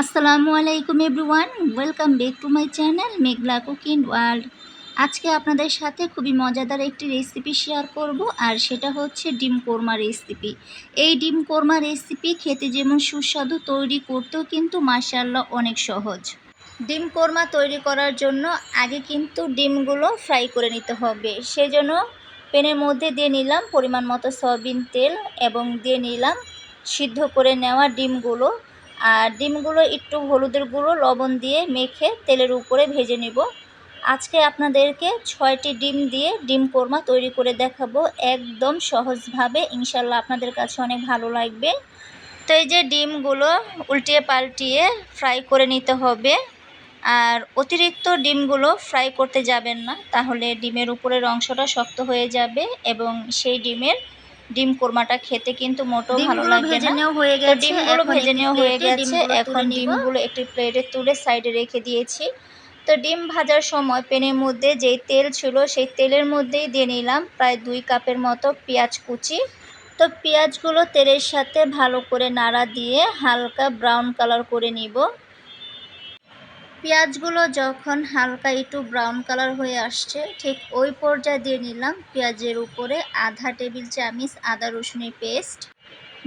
আসসালামু আলাইকুম everyone, welcome back to my channel Meghla cooking world. আজকে আপনাদের সাথে খুবই মজাদার একটি রেসিপি শেয়ার করব, আর সেটা হচ্ছে ডিম কোরমা রেসিপি। এই ডিম কোরমা রেসিপি খেতে যেমন সুস্বাদু, তৈরি করতেও কিন্তু মার্শাল্লাহ অনেক সহজ। ডিম কোরমা তৈরি করার জন্য আগে কিন্তু ডিমগুলো ফ্রাই করে নিতে হবে। সেজন্য প্যানের মধ্যে দিয়ে নিলাম পরিমাণ মতো সয়াবিন তেল এবং দিয়ে নিলাম সিদ্ধ করে নেওয়া ডিমগুলো। আর ডিমগুলো একটু হলুদের গুঁড়ো, লবণ দিয়ে মেখে তেলের উপরে ভেজে নেব। আজকে আপনাদেরকে ছয়টি ডিম দিয়ে ডিম কোরমা তৈরি করে দেখাবো একদম সহজভাবে। ইনশাল্লাহ আপনাদের কাছে অনেক ভালো লাগবে। তো এই যে ডিমগুলো উল্টিয়ে পাল্টিয়ে ফ্রাই করে নিতে হবে। আর অতিরিক্ত ডিমগুলো ফ্রাই করতে যাবেন না, তাহলে ডিমের উপরের অংশটা শক্ত হয়ে যাবে এবং সেই ডিমের ডিম কোরমাটা খেতে কিন্তু মোটেও ভালো লাগবে না। হয়ে গেছে ডিমগুলো ভেজে নেওয়া হয়ে গেছে এখন ডিমগুলো একটি প্লেটে তুলে সাইডে রেখে দিয়েছি। তো ডিম ভাজার সময় প্যানের মধ্যে যেই তেল ছিল সেই তেলের মধ্যেই দিয়ে নিলাম প্রায় দুই কাপের মতো পেঁয়াজ কুচি। তো পেঁয়াজগুলো তেলের সাথে ভালো করে নাড়া দিয়ে হালকা ব্রাউন কালার করে নিব। পেঁয়াজগুলো যখন হালকা একটু ব্রাউন কালার হয়ে আসছে, ঠিক ওই পর্যায়ে দিয়ে নিলাম পেঁয়াজের উপরে আধা টেবিল চামিচ আদা রসুনের পেস্ট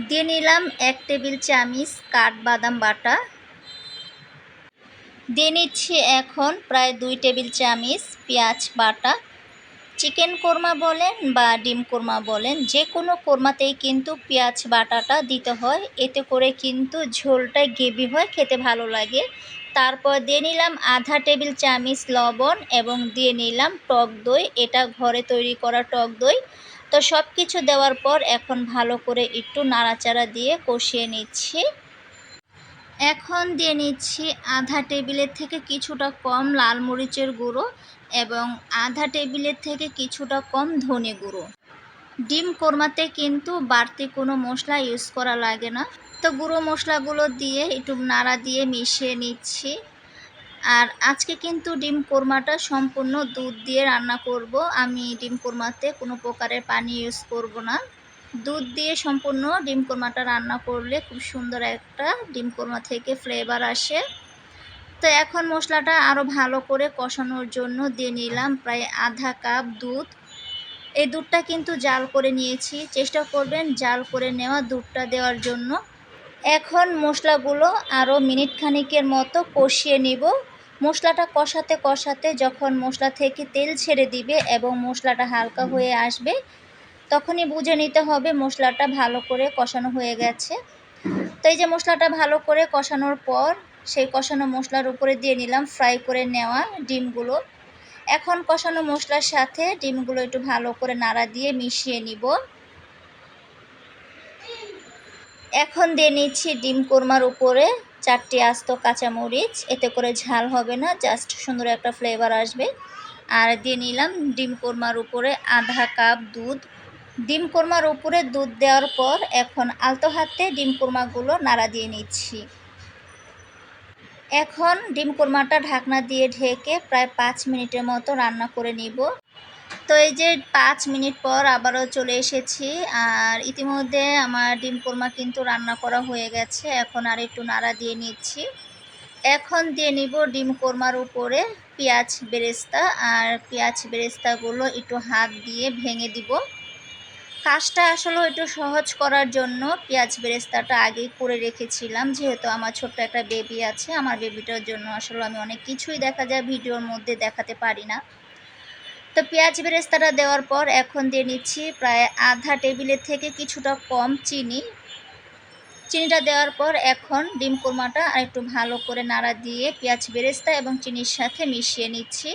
দিয়ে নিলাম এক টেবিল চামিচ কাঠবাদাম বাটা, দিয়ে নিচ্ছি এখন প্রায় দুই টেবিল চামিচ পেঁয়াজ বাটা। চিকেন কোরমা বলেন বা ডিম কোরমা বলেন, যে কোনো কোরমাতেই কিন্তু পেঁয়াজ বাটাটা দিতে হয়, এতে করে কিন্তু ঝোলটা গেবি হয়, খেতে ভালো লাগে। তারপর দিয়ে নিলাম আধা টেবিল চামিচ লবণ এবং দিয়ে নিলাম টক দই। এটা ঘরে তৈরি করা টক দই। তো সব কিছু দেওয়ার পর এখন ভালো করে একটু নাড়াচাড়া দিয়ে কষিয়ে নিচ্ছি। এখন দিয়ে নিচ্ছি আধা টেবিলের থেকে কিছুটা কম লাল মরিচের গুঁড়ো এবং আধা টেবিলের থেকে কিছুটা কম ধনে গুঁড়ো। ডিম কোরমাতে কিন্তু বাড়তি কোনো মশলা ইউজ করা লাগে না। তো গুঁড়ো মশলাগুলো দিয়ে একটু নাড়া দিয়ে মিশিয়ে নিচ্ছি। আর আজকে কিন্তু ডিম কোরমাটা সম্পূর্ণ দুধ দিয়ে রান্না করব। আমি ডিম কোরমাতে কোনো প্রকারের পানি ইউজ করব না। দুধ দিয়ে সম্পূর্ণ ডিম কোরমাটা রান্না করলে খুব সুন্দর একটা ডিম কোরমা থেকে ফ্লেভার আসে। তো এখন মশলাটা আরও ভালো করে কষানোর জন্য দিয়ে নিলাম প্রায় আধা কাপ দুধ। এই দুধটা কিন্তু জাল করে নিয়েছি। চেষ্টা করবেন জাল করে নেওয়া দুধটা দেওয়ার জন্য। এখন মশলাগুলো আরও মিনিট খানিকের মতো কষিয়ে নিব। মশলাটা কষাতে কষাতে যখন মশলা থেকে তেল ছেড়ে দিবে এবং মশলাটা হালকা হয়ে আসবে তখনই বুঝে নিতে হবে মশলাটা ভালো করে কষানো হয়ে গেছে। তো এই যে মশলাটা ভালো করে কষানোর পর সেই কষানো মশলার উপরে দিয়ে নিলাম ফ্রাই করে নেওয়া ডিমগুলো। এখন কষানো মশলার সাথে ডিমগুলো একটু ভালো করে নাড়া দিয়ে মিশিয়ে নিব। এখন দিয়ে নিচ্ছি ডিম কোরমার উপরে চারটি আস্ত কাঁচামরিচ। এতে করে ঝাল হবে না, জাস্ট সুন্দর একটা ফ্লেভার আসবে। আর দিয়ে নিলাম ডিম কোরমার উপরে আধা কাপ দুধ। ডিম কোরমার উপরে দুধ দেওয়ার পর এখন আলতো হাতে ডিম কোরমাগুলো নাড়া দিয়ে নিচ্ছি। এখন ডিম কোরমাটা ঢাকনা দিয়ে ঢেকে প্রায় পাঁচ মিনিটের মতো রান্না করে নিব। তো এই যে পাঁচ মিনিট পর আবারও চলে এসেছি, আর ইতিমধ্যে আমার ডিম কোরমা কিন্তু রান্না করা হয়ে গেছে। এখন আর একটু নাড়া দিয়ে নিচ্ছি। এখন দিয়ে নিব ডিম কোরমার উপরে পেঁয়াজ বেরেস্তা, আর পেঁয়াজ বেরেস্তাগুলো একটু হাত দিয়ে ভেঙে দিব। কাজটা আসলে একটু সহজ করার জন্য পেঁয়াজ বেরেস্তাটা আগেই করে রেখেছিলাম, যেহেতু আমার ছোট্ট একটা বেবি আছে। আমার বেবিটার জন্য আসলে আমি অনেক কিছুই দেখা যায়, ভিডিওর মধ্যে দেখাতে পারি না। তো পেঁয়াজ বেরেস্তাটা দেওয়ার পর এখন দিয়ে নিচ্ছি প্রায় আধা টেবিলের থেকে কিছুটা কম চিনি। চিনিটা দেওয়ার পর এখন ডিম কোরমাটা আর একটু ভালো করে নাড়া দিয়ে পেঁয়াজ বেরেস্তা এবং চিনির সাথে মিশিয়ে নিচ্ছি।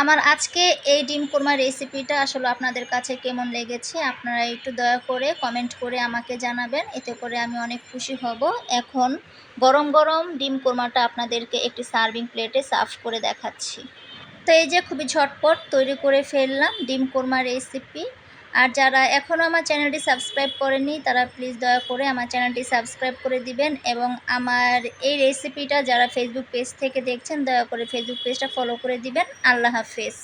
আমার আজকে এই ডিম কোরমার রেসিপিটা আসলে আপনাদের কাছে কেমন লেগেছে, আপনারা একটু দয়া করে কমেন্ট করে আমাকে জানাবেন, এতে করে আমি অনেক খুশি হব। এখন গরম গরম ডিম কোরমাটা আপনাদেরকে একটি সার্ভিং প্লেটে সার্ভ করে দেখাচ্ছি। তো এই যে খুবই ঝটপট তৈরি করে ফেললাম ডিম কোরমার রেসিপি আর যারা এখনও আমার চ্যানেলটি সাবস্ক্রাইব করেনি তারা প্লিজ দয়া করে আমার চ্যানেলটি সাবস্ক্রাইব করে দিবেন এবং আমার এই রেসিপিটা যারা ফেসবুক পেজ থেকে দেখছেন, দয়া করে ফেসবুক পেজটা ফলো করে দিবেন। আল্লাহ হাফেজ।